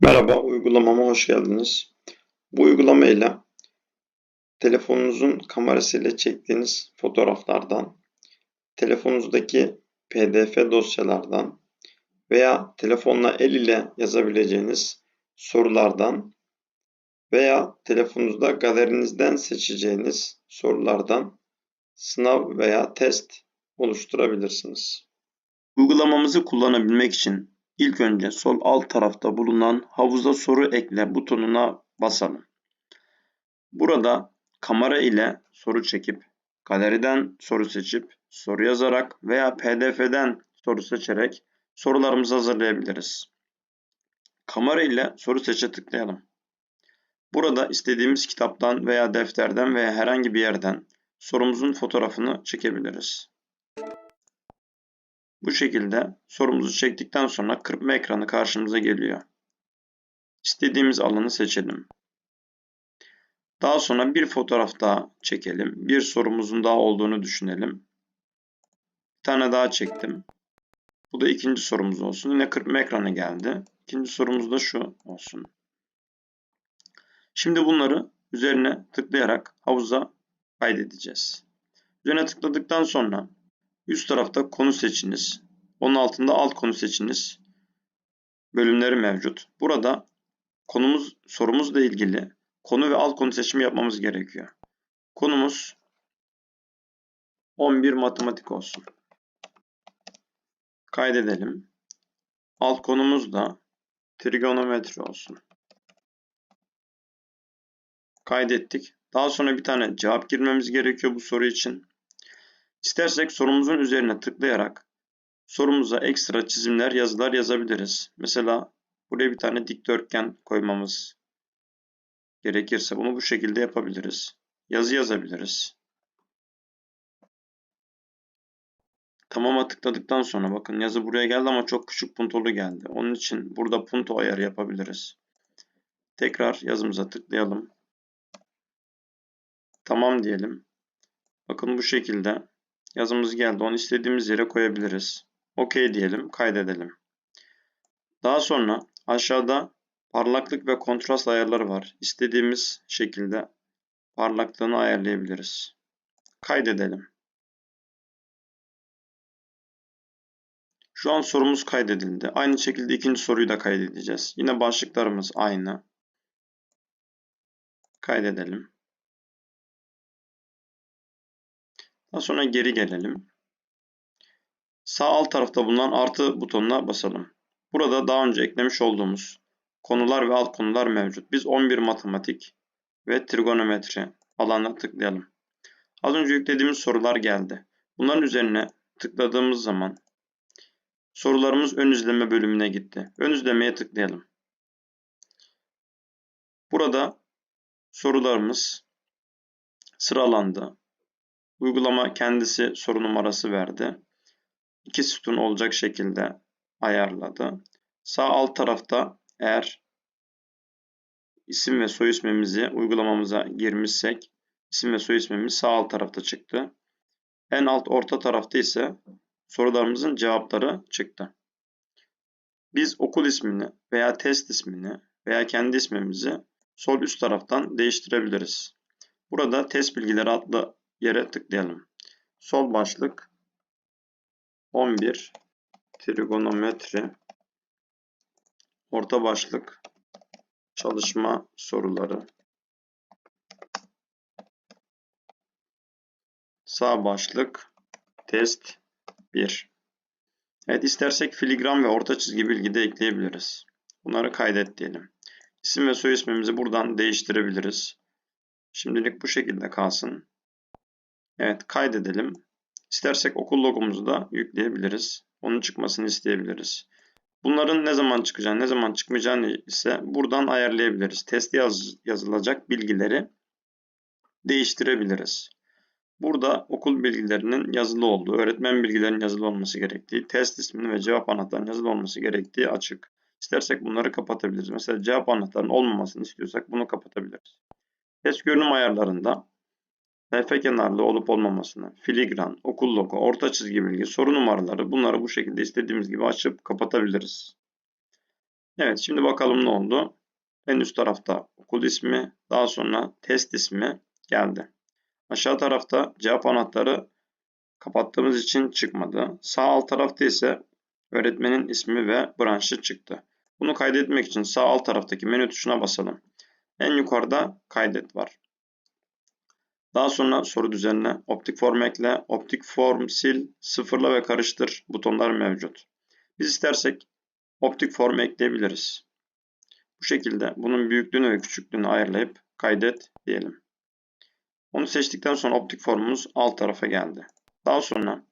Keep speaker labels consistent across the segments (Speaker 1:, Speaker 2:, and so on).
Speaker 1: Merhaba, uygulamama hoş geldiniz. Bu uygulama ile telefonunuzun kamerasıyla çektiğiniz fotoğraflardan, telefonunuzdaki PDF dosyalardan veya telefonla el ile yazabileceğiniz sorulardan veya telefonunuzda galerinizden seçeceğiniz sorulardan sınav veya test oluşturabilirsiniz. Uygulamamızı kullanabilmek için İlk önce sol alt tarafta bulunan havuza soru ekle butonuna basalım. Burada kamera ile soru çekip, galeriden soru seçip, soru yazarak veya pdf'den soru seçerek sorularımızı hazırlayabiliriz. Kamera ile soru seçe tıklayalım. Burada istediğimiz kitaptan veya defterden veya herhangi bir yerden sorumuzun fotoğrafını çekebiliriz. Bu şekilde sorumuzu çektikten sonra kırpma ekranı karşımıza geliyor. İstediğimiz alanı seçelim. Daha sonra bir fotoğraf daha çekelim. Bir sorumuzun daha olduğunu düşünelim. Bir tane daha çektim. Bu da ikinci sorumuz olsun. Yine kırpma ekranı geldi. İkinci sorumuz da şu olsun. Şimdi bunları üzerine tıklayarak havuza kaydedeceğiz. Üzerine tıkladıktan sonra Üst tarafta konu seçiniz. Onun altında alt konu seçiniz. Bölümleri mevcut. Burada konumuz sorumuzla ilgili konu ve alt konu seçimi yapmamız gerekiyor. Konumuz 11 matematik olsun. Kaydedelim. Alt konumuz da trigonometri olsun. Kaydettik. Daha sonra bir tane cevap girmemiz gerekiyor bu soru için. İstersek sorumuzun üzerine tıklayarak sorumuza ekstra çizimler, yazılar yazabiliriz. Mesela buraya bir tane dikdörtgen koymamız gerekirse bunu bu şekilde yapabiliriz. Yazı yazabiliriz. Tamama tıkladıktan sonra bakın yazı buraya geldi ama çok küçük puntolu geldi. Onun için burada punto ayarı yapabiliriz. Tekrar yazımıza tıklayalım. Tamam diyelim. Bakın bu şekilde Yazımız geldi. Onu istediğimiz yere koyabiliriz. OK diyelim. Kaydedelim. Daha sonra aşağıda parlaklık ve kontrast ayarları var. İstediğimiz şekilde parlaklığını ayarlayabiliriz. Kaydedelim. Şu an sorumuz kaydedildi. Aynı şekilde ikinci soruyu da kaydedeceğiz. Yine başlıklarımız aynı. Kaydedelim. Daha sonra geri gelelim. Sağ alt tarafta bulunan artı butonuna basalım. Burada daha önce eklemiş olduğumuz konular ve alt konular mevcut. Biz 11 matematik ve trigonometri alanına tıklayalım. Az önce yüklediğimiz sorular geldi. Bunların üzerine tıkladığımız zaman sorularımız ön izleme bölümüne gitti. Ön izlemeye tıklayalım. Burada sorularımız sıralandı. Uygulama kendisi soru numarası verdi. İki sütun olacak şekilde ayarladı. Sağ alt tarafta eğer isim ve soy ismimizi uygulamamıza girmişsek isim ve soy ismimiz sağ alt tarafta çıktı. En alt orta tarafta ise sorularımızın cevapları çıktı. Biz okul ismini veya test ismini veya kendi ismimizi sol üst taraftan değiştirebiliriz. Burada test bilgileri adlı yere tıklayalım. Sol başlık 11 trigonometri orta başlık çalışma soruları sağ başlık test 1 Evet istersek filigram ve orta çizgi bilgi de ekleyebiliriz. Bunları kaydet diyelim. İsim ve soy ismimizi buradan değiştirebiliriz. Şimdilik bu şekilde kalsın. Evet kaydedelim. İstersek okul logomuzu da yükleyebiliriz. Onun çıkmasını isteyebiliriz. Bunların ne zaman çıkacağını, ne zaman çıkmayacağını ise buradan ayarlayabiliriz. Teste yaz, yazılacak bilgileri değiştirebiliriz. Burada okul bilgilerinin yazılı olduğu, öğretmen bilgilerinin yazılı olması gerektiği, test isminin ve cevap anahtarının yazılı olması gerektiği açık. İstersek bunları kapatabiliriz. Mesela cevap anahtarının olmamasını istiyorsak bunu kapatabiliriz. Test görünüm ayarlarında sayfa kenarlı olup olmamasını, filigran, okul logo, orta çizgi bilgi, soru numaraları bunları bu şekilde istediğimiz gibi açıp kapatabiliriz. Evet şimdi bakalım ne oldu. En üst tarafta okul ismi, daha sonra test ismi geldi. Aşağı tarafta cevap anahtarı kapattığımız için çıkmadı. Sağ alt tarafta ise öğretmenin ismi ve branşı çıktı. Bunu kaydetmek için sağ alt taraftaki menü tuşuna basalım. En yukarıda kaydet var. Daha sonra soru düzenle, optik form ekle, optik form sil, sıfırla ve karıştır butonlar mevcut. Biz istersek optik form ekleyebiliriz. Bu şekilde bunun büyüklüğünü ve küçüklüğünü ayarlayıp kaydet diyelim. Onu seçtikten sonra optik formumuz alt tarafa geldi. Daha sonra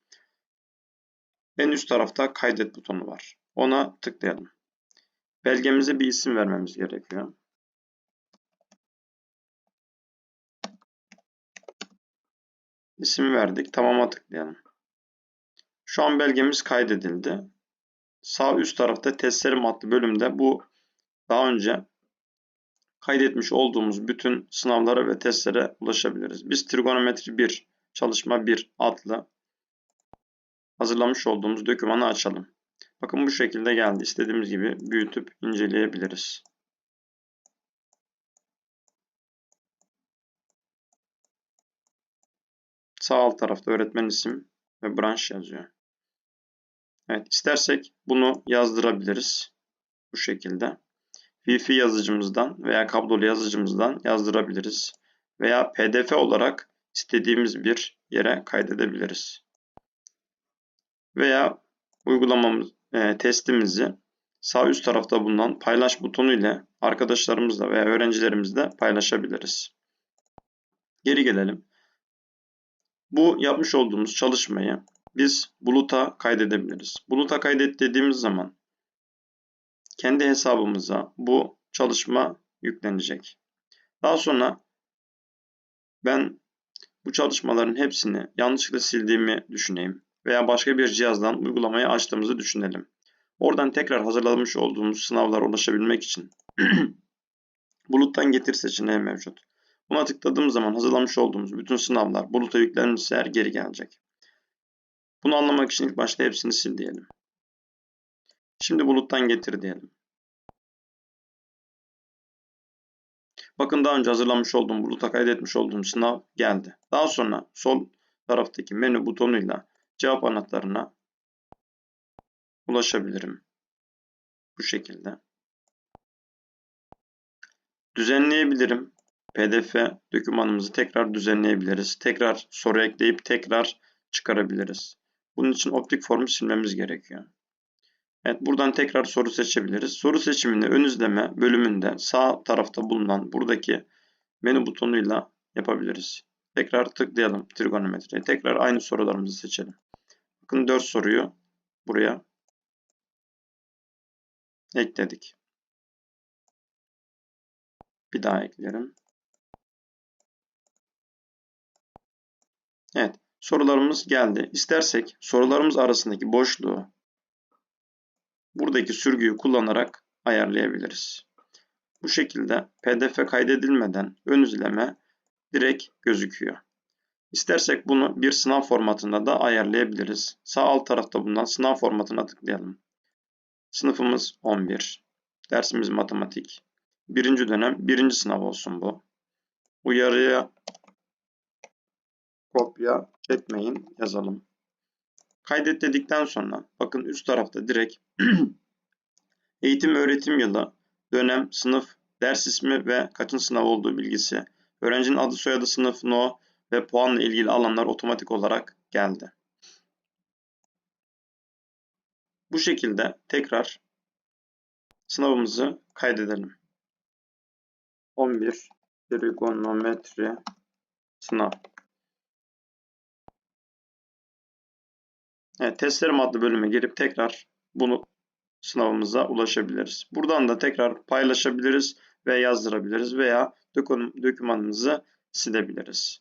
Speaker 1: en üst tarafta kaydet butonu var. Ona tıklayalım. Belgemize bir isim vermemiz gerekiyor. İsim verdik. Tamam'a tıklayalım. Şu an belgemiz kaydedildi. Sağ üst tarafta testlerim adlı bölümde bu daha önce kaydetmiş olduğumuz bütün sınavlara ve testlere ulaşabiliriz. Biz trigonometri 1, çalışma 1 adlı hazırlamış olduğumuz dokümanı açalım. Bakın bu şekilde geldi. İstediğimiz gibi büyütüp inceleyebiliriz. Sağ alt tarafta öğretmen isim ve branş yazıyor. Evet, istersek bunu yazdırabiliriz. Bu şekilde. Wi-Fi yazıcımızdan veya kablolu yazıcımızdan yazdırabiliriz. Veya PDF olarak istediğimiz bir yere kaydedebiliriz. Veya uygulamamız, e, testimizi sağ üst tarafta bulunan paylaş butonu ile arkadaşlarımızla veya öğrencilerimizle paylaşabiliriz. Geri gelelim. Bu yapmış olduğumuz çalışmayı biz buluta kaydedebiliriz. Buluta kaydet dediğimiz zaman kendi hesabımıza bu çalışma yüklenecek. Daha sonra ben bu çalışmaların hepsini yanlışlıkla sildiğimi düşüneyim veya başka bir cihazdan uygulamayı açtığımızı düşünelim. Oradan tekrar hazırlamış olduğumuz sınavlara ulaşabilmek için buluttan getir seçeneği mevcut. Buna tıkladığım zaman hazırlamış olduğumuz bütün sınavlar buluta yüklenmişse eğer geri gelecek. Bunu anlamak için ilk başta hepsini sil diyelim. Şimdi buluttan getir diyelim. Bakın daha önce hazırlamış olduğum buluta kaydetmiş olduğum sınav geldi. Daha sonra sol taraftaki menü butonuyla cevap anahtarına ulaşabilirim. Bu şekilde. Düzenleyebilirim. PDF dokümanımızı tekrar düzenleyebiliriz. Tekrar soru ekleyip tekrar çıkarabiliriz. Bunun için optik formu silmemiz gerekiyor. Evet buradan tekrar soru seçebiliriz. Soru seçimini ön izleme bölümünde sağ tarafta bulunan buradaki menü butonuyla yapabiliriz. Tekrar tıklayalım trigonometriye. Tekrar aynı sorularımızı seçelim. Bakın 4 soruyu buraya ekledik. Bir daha eklerim. Evet sorularımız geldi. İstersek sorularımız arasındaki boşluğu buradaki sürgüyü kullanarak ayarlayabiliriz. Bu şekilde pdf kaydedilmeden ön izleme direkt gözüküyor. İstersek bunu bir sınav formatında da ayarlayabiliriz. Sağ alt tarafta bulunan sınav formatına tıklayalım. Sınıfımız 11. Dersimiz matematik. Birinci dönem birinci sınav olsun bu. Uyarıya kopya çekmeyin yazalım. Kaydet dedikten sonra bakın üst tarafta direkt eğitim öğretim yılı, dönem, sınıf, ders ismi ve kaçıncı sınav olduğu bilgisi, öğrencinin adı soyadı sınıf, no ve puanla ilgili alanlar otomatik olarak geldi. Bu şekilde tekrar sınavımızı kaydedelim. 11 trigonometri sınav. Evet, testlerim adlı bölüme girip tekrar bunu sınavımıza ulaşabiliriz. Buradan da tekrar paylaşabiliriz ve yazdırabiliriz veya dokümanımızı silebiliriz.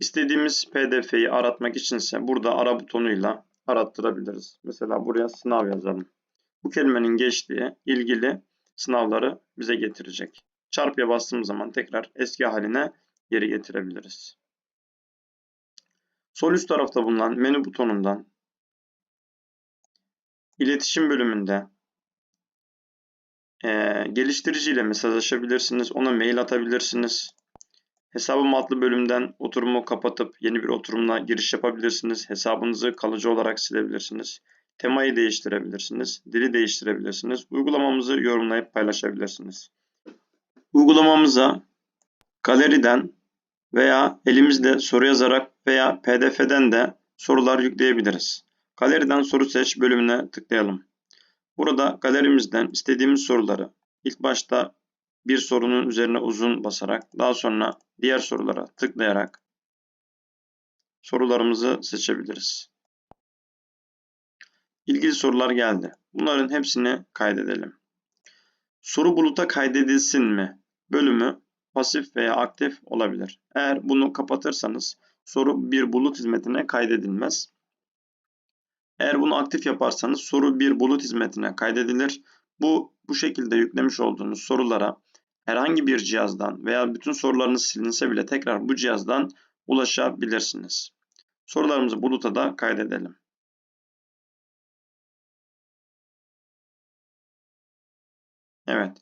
Speaker 1: İstediğimiz pdf'yi aratmak içinse burada ara butonuyla arattırabiliriz. Mesela buraya sınav yazalım. Bu kelimenin geçtiği ilgili sınavları bize getirecek. Çarpıya bastığımız zaman tekrar eski haline geri getirebiliriz. Sol üst tarafta bulunan menü butonundan iletişim bölümünde e, geliştiriciyle mesajlaşabilirsiniz. Ona mail atabilirsiniz. Hesabım adlı bölümden oturumu kapatıp yeni bir oturumla giriş yapabilirsiniz. Hesabınızı kalıcı olarak silebilirsiniz. Temayı değiştirebilirsiniz. Dili değiştirebilirsiniz. Uygulamamızı yorumlayıp paylaşabilirsiniz. Uygulamamıza galeriden veya elimizde soru yazarak veya pdf'den de sorular yükleyebiliriz. Galeriden soru seç bölümüne tıklayalım. Burada galerimizden istediğimiz soruları ilk başta bir sorunun üzerine uzun basarak daha sonra diğer sorulara tıklayarak sorularımızı seçebiliriz. İlgili sorular geldi. Bunların hepsini kaydedelim. Soru buluta kaydedilsin mi? Bölümü pasif veya aktif olabilir. Eğer bunu kapatırsanız soru bir bulut hizmetine kaydedilmez. Eğer bunu aktif yaparsanız soru bir bulut hizmetine kaydedilir. Bu bu şekilde yüklemiş olduğunuz sorulara herhangi bir cihazdan veya bütün sorularınız silinse bile tekrar bu cihazdan ulaşabilirsiniz. Sorularımızı buluta da kaydedelim. Evet.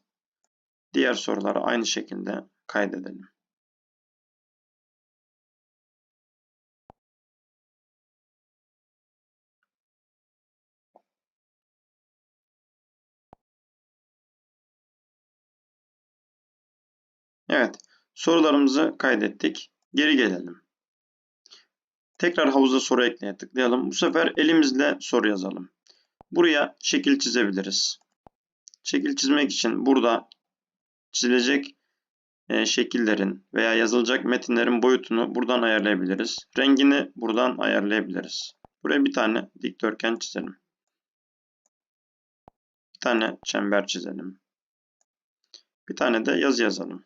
Speaker 1: Diğer soruları aynı şekilde kaydedelim. Evet, sorularımızı kaydettik. Geri gelelim. Tekrar havuza soru ekleye tıklayalım. Bu sefer elimizle soru yazalım. Buraya şekil çizebiliriz. Şekil çizmek için burada çizilecek şekillerin veya yazılacak metinlerin boyutunu buradan ayarlayabiliriz. Rengini buradan ayarlayabiliriz. Buraya bir tane dikdörtgen çizelim. Bir tane çember çizelim. Bir tane de yazı yazalım.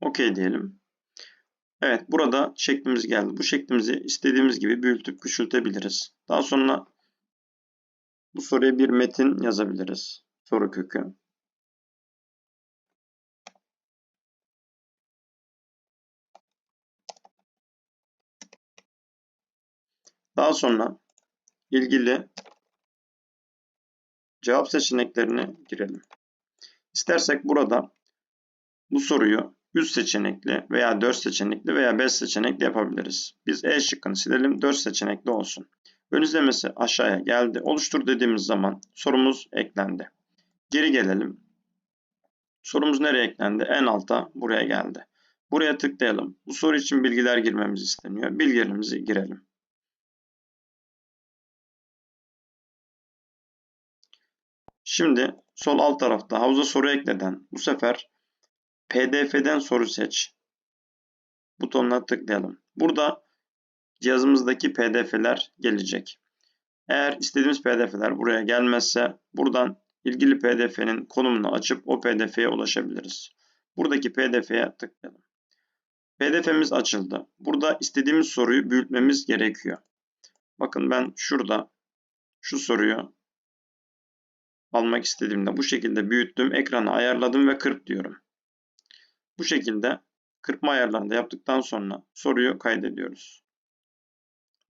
Speaker 1: OK diyelim. Evet burada şeklimiz geldi. Bu şeklimizi istediğimiz gibi büyütüp küçültebiliriz. Daha sonra bu soruya bir metin yazabiliriz. Soru kökü. Daha sonra ilgili cevap seçeneklerini girelim. İstersek burada bu soruyu 3 seçenekli veya 4 seçenekli veya 5 seçenekli yapabiliriz. Biz E şıkkını silelim 4 seçenekli olsun. Ön izlemesi aşağıya geldi. Oluştur dediğimiz zaman sorumuz eklendi. Geri gelelim. Sorumuz nereye eklendi? En alta buraya geldi. Buraya tıklayalım. Bu soru için bilgiler girmemiz isteniyor. Bilgilerimizi girelim. Şimdi sol alt tarafta havuza soru ekleden bu sefer PDF'den soru seç butonuna tıklayalım. Burada cihazımızdaki PDF'ler gelecek. Eğer istediğimiz PDF'ler buraya gelmezse buradan ilgili PDF'nin konumunu açıp o PDF'ye ulaşabiliriz. Buradaki PDF'ye tıklayalım. PDF'miz açıldı. Burada istediğimiz soruyu büyütmemiz gerekiyor. Bakın ben şurada şu soruyu almak istediğimde bu şekilde büyüttüm, ekranı ayarladım ve kırp diyorum. Bu şekilde kırpma ayarlarını da yaptıktan sonra soruyu kaydediyoruz.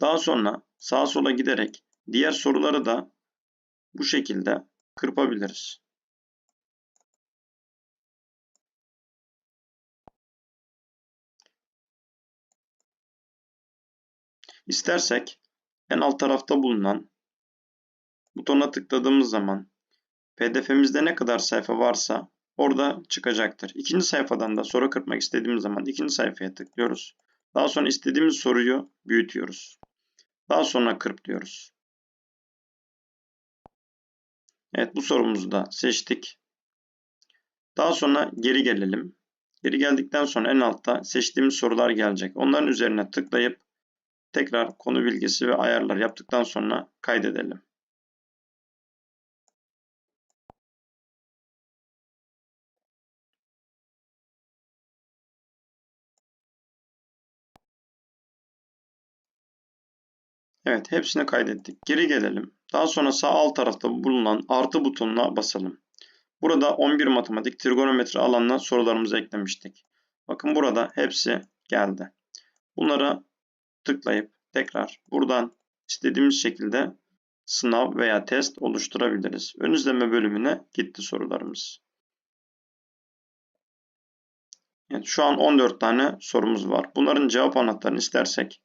Speaker 1: Daha sonra sağa sola giderek diğer soruları da bu şekilde kırpabiliriz. İstersek en alt tarafta bulunan butona tıkladığımız zaman pdf'mizde ne kadar sayfa varsa orada çıkacaktır. İkinci sayfadan da soru kırpmak istediğimiz zaman ikinci sayfaya tıklıyoruz. Daha sonra istediğimiz soruyu büyütüyoruz. Daha sonra kırp diyoruz. Evet bu sorumuzu da seçtik. Daha sonra geri gelelim. Geri geldikten sonra en altta seçtiğimiz sorular gelecek. Onların üzerine tıklayıp tekrar konu bilgisi ve ayarlar yaptıktan sonra kaydedelim. Evet hepsini kaydettik. Geri gelelim. Daha sonra sağ alt tarafta bulunan artı butonuna basalım. Burada 11 matematik trigonometri alanına sorularımızı eklemiştik. Bakın burada hepsi geldi. Bunları tıklayıp tekrar buradan istediğimiz şekilde sınav veya test oluşturabiliriz. Ön izleme bölümüne gitti sorularımız. Yani şu an 14 tane sorumuz var. Bunların cevap anahtarını istersek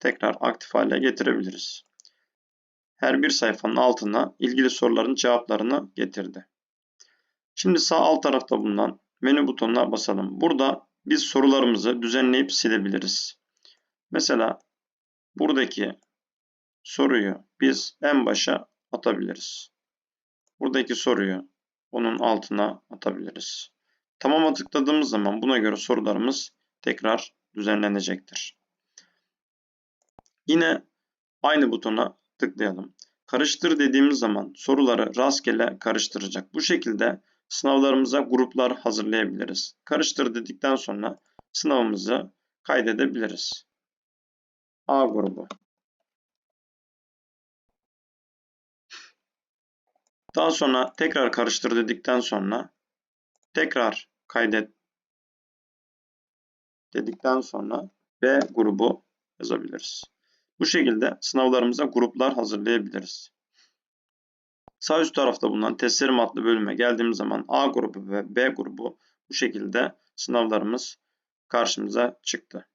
Speaker 1: tekrar aktif hale getirebiliriz. Her bir sayfanın altına ilgili soruların cevaplarını getirdi. Şimdi sağ alt tarafta bulunan menü butonuna basalım. Burada biz sorularımızı düzenleyip silebiliriz. Mesela buradaki soruyu biz en başa atabiliriz. Buradaki soruyu onun altına atabiliriz. Tamam'a tıkladığımız zaman buna göre sorularımız tekrar düzenlenecektir. Yine aynı butona tıklayalım. Karıştır dediğimiz zaman soruları rastgele karıştıracak. Bu şekilde sınavlarımıza gruplar hazırlayabiliriz. Karıştır dedikten sonra sınavımızı kaydedebiliriz. A grubu. Daha sonra tekrar karıştır dedikten sonra tekrar kaydet dedikten sonra B grubu yazabiliriz. Bu şekilde sınavlarımıza gruplar hazırlayabiliriz. Sağ üst tarafta bulunan testlerim adlı bölüme geldiğimiz zaman A grubu ve B grubu bu şekilde sınavlarımız karşımıza çıktı.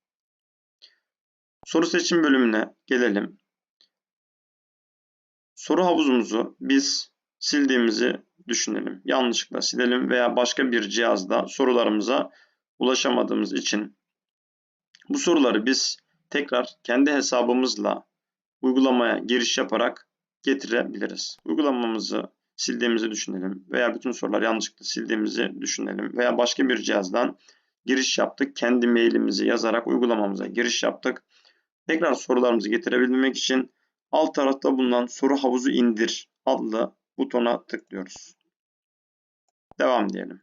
Speaker 1: Soru seçim bölümüne gelelim. Soru havuzumuzu biz sildiğimizi düşünelim. Yanlışlıkla silelim veya başka bir cihazda sorularımıza ulaşamadığımız için bu soruları biz tekrar kendi hesabımızla uygulamaya giriş yaparak getirebiliriz. Uygulamamızı sildiğimizi düşünelim veya bütün sorular yanlışlıkla sildiğimizi düşünelim veya başka bir cihazdan giriş yaptık. Kendi mailimizi yazarak uygulamamıza giriş yaptık. Tekrar sorularımızı getirebilmek için alt tarafta bulunan soru havuzu indir adlı butona tıklıyoruz. Devam diyelim.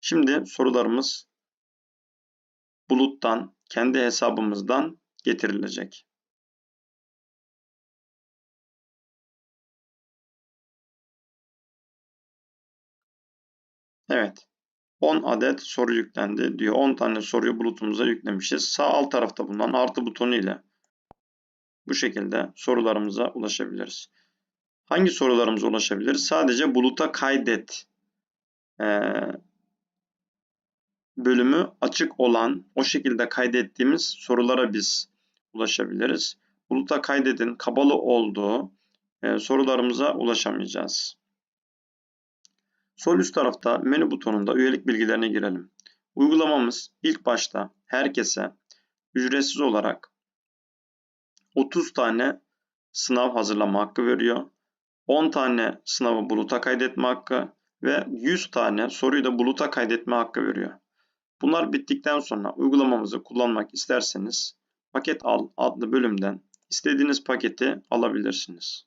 Speaker 1: Şimdi sorularımız buluttan, kendi hesabımızdan getirilecek. Evet. 10 adet soru yüklendi diyor. 10 tane soruyu bulutumuza yüklemişiz. Sağ alt tarafta bulunan artı butonu ile bu şekilde sorularımıza ulaşabiliriz. Hangi sorularımıza ulaşabiliriz? Sadece buluta kaydet bölümü açık olan o şekilde kaydettiğimiz sorulara biz ulaşabiliriz. Buluta kaydedin kabalı olduğu e, sorularımıza ulaşamayacağız. Sol üst tarafta menü butonunda üyelik bilgilerine girelim. Uygulamamız ilk başta herkese ücretsiz olarak 30 tane sınav hazırlama hakkı veriyor. 10 tane sınavı buluta kaydetme hakkı ve 100 tane soruyu da buluta kaydetme hakkı veriyor. Bunlar bittikten sonra uygulamamızı kullanmak isterseniz paket al adlı bölümden istediğiniz paketi alabilirsiniz.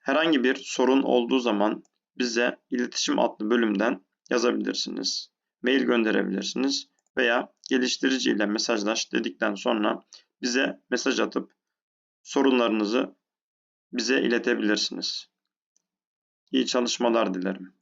Speaker 1: Herhangi bir sorun olduğu zaman bize iletişim adlı bölümden yazabilirsiniz. Mail gönderebilirsiniz veya geliştirici ile mesajlaş dedikten sonra bize mesaj atıp sorunlarınızı bize iletebilirsiniz. İyi çalışmalar dilerim.